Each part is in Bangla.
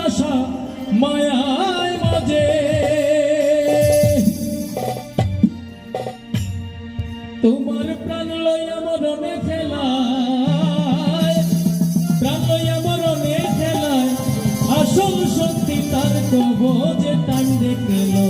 ভালোবাসা মায়ায় মাঝে। তোমার প্রাণ লইয়া মরণে খেলায় প্রাণ লইয়া মরণে খেলায় আসল সত্যি তার কব যে টান দেখল।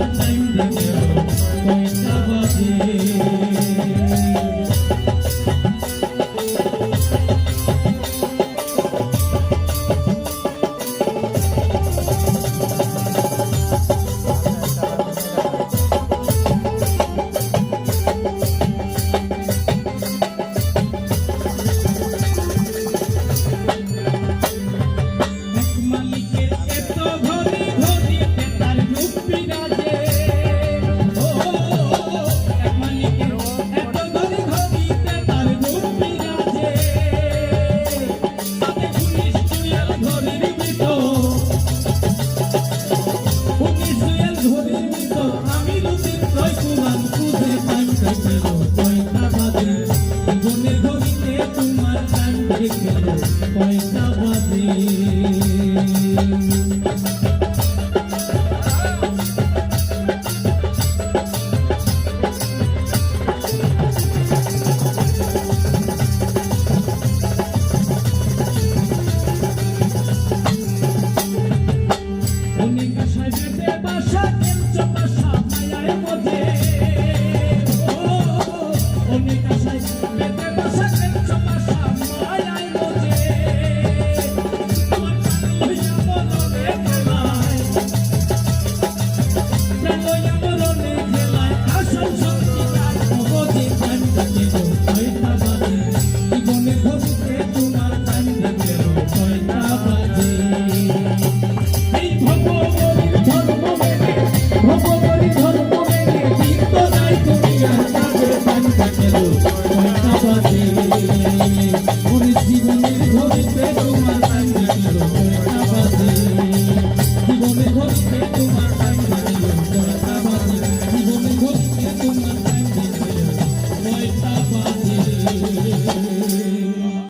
Thank you. শিখিল পয়সা বাদী